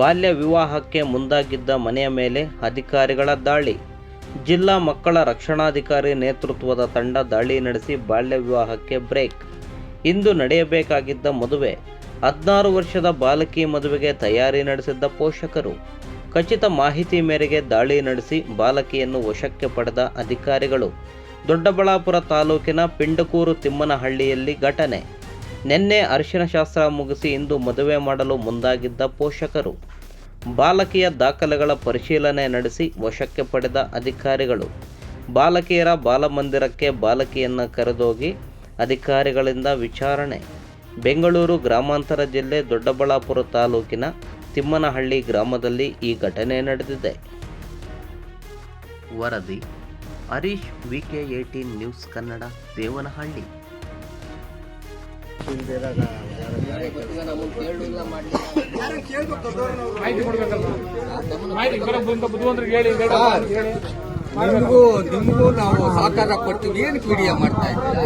ಬಾಲ್ಯ ವಿವಾಹಕ್ಕೆ ಮುಂದಾಗಿದ್ದ ಮನೆಯ ಮೇಲೆ ಅಧಿಕಾರಿಗಳ ದಾಳಿ. ಜಿಲ್ಲಾ ಮಕ್ಕಳ ರಕ್ಷಣಾಧಿಕಾರಿ ನೇತೃತ್ವದ ತಂಡ ದಾಳಿ ನಡೆಸಿ ಬಾಲ್ಯ ವಿವಾಹಕ್ಕೆ ಬ್ರೇಕ್. ಇಂದು ನಡೆಯಬೇಕಾಗಿದ್ದ ಮದುವೆ. ಹದಿನಾರು ವರ್ಷದ ಬಾಲಕಿ ಮದುವೆಗೆ ತಯಾರಿ ನಡೆಸಿದ್ದ ಪೋಷಕರು. ಖಚಿತ ಮಾಹಿತಿ ಮೇರೆಗೆ ದಾಳಿ ನಡೆಸಿ ಬಾಲಕಿಯನ್ನು ವಶಕ್ಕೆ ಪಡೆದ ಅಧಿಕಾರಿಗಳು. ದೊಡ್ಡಬಳ್ಳಾಪುರ ತಾಲೂಕಿನ ಪಿಂಡಕೂರು ತಿಮ್ಮನಹಳ್ಳಿಯಲ್ಲಿ ಘಟನೆ. ನಿನ್ನೆ ಅರಿಶಿನ ಶಾಸ್ತ್ರ ಮುಗಿಸಿ ಇಂದು ಮದುವೆ ಮಾಡಲು ಮುಂದಾಗಿದ್ದ ಪೋಷಕರು. ಬಾಲಕಿಯ ದಾಖಲೆಗಳ ಪರಿಶೀಲನೆ ನಡೆಸಿ ವಶಕ್ಕೆ ಪಡೆದ ಅಧಿಕಾರಿಗಳು. ಬಾಲಕಿಯರ ಬಾಲಮಂದಿರಕ್ಕೆ ಬಾಲಕಿಯನ್ನು ಕರೆದೋಗಿ ಅಧಿಕಾರಿಗಳಿಂದ ವಿಚಾರಣೆ. ಬೆಂಗಳೂರು ಗ್ರಾಮಾಂತರ ಜಿಲ್ಲೆ ದೊಡ್ಡಬಳ್ಳಾಪುರ ತಾಲೂಕಿನ ತಿಮ್ಮನಹಳ್ಳಿ ಗ್ರಾಮದಲ್ಲಿ ಈ ಘಟನೆ ನಡೆದಿದೆ. ವರದಿ, ಹರೀಶ್, ವಿಕೆ ಏಟೀನ್ ನ್ಯೂಸ್ ಕನ್ನಡ, ದೇವನಹಳ್ಳಿ. ನಿಮಗೂ ನಿಮಗೂ ನಾವು ಸಹಕಾರ ಕೊಡ್ತೀವಿ ಏನು ಪೀಡಿಯ ಮಾಡ್ತಾ ಇದ್ದೀರಾ?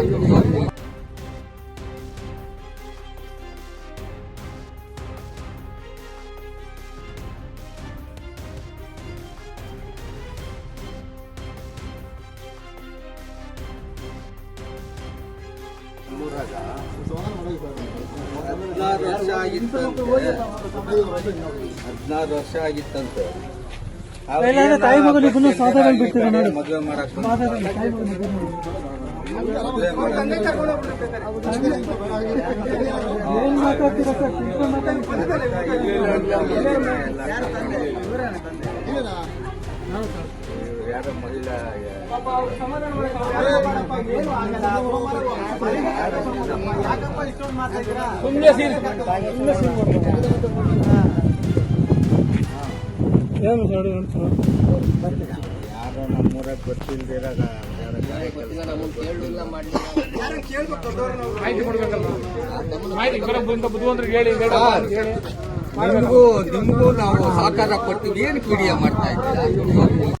ಹದಿನಾರು ವರ್ಷ ಆಗಿತ್ತಂತೆ. ಹದಿನಾರು ವರ್ಷ ಆಗಿತ್ತಂತೆ ತಾಯಿ ಮಗನಿಗೆ ಸಾಧನೆ ಬಿಡ್ತೀರಾ ನೋಡಿ. ಮದುವೆ ಮಾಡಕ್ಕೆ. ಮದುವೆ ಏನ್ ಯಾರೋ ಮಹಿಳಾ ಸುಮ್ಮನೆ ಸೀರಿ ಏನು ನೋಡಿ. ಯಾರೋ ನಮ್ಮೂರಾಗ ನಿಮಗೂ ನಿಮಗೂ ನಾವು ಸಹಕಾರ ಕೊಡ್ತೀವಿ ಏನು ವಿಡಿಯೋ ಮಾಡ್ತಾ ಇದ್ದೀರಾ?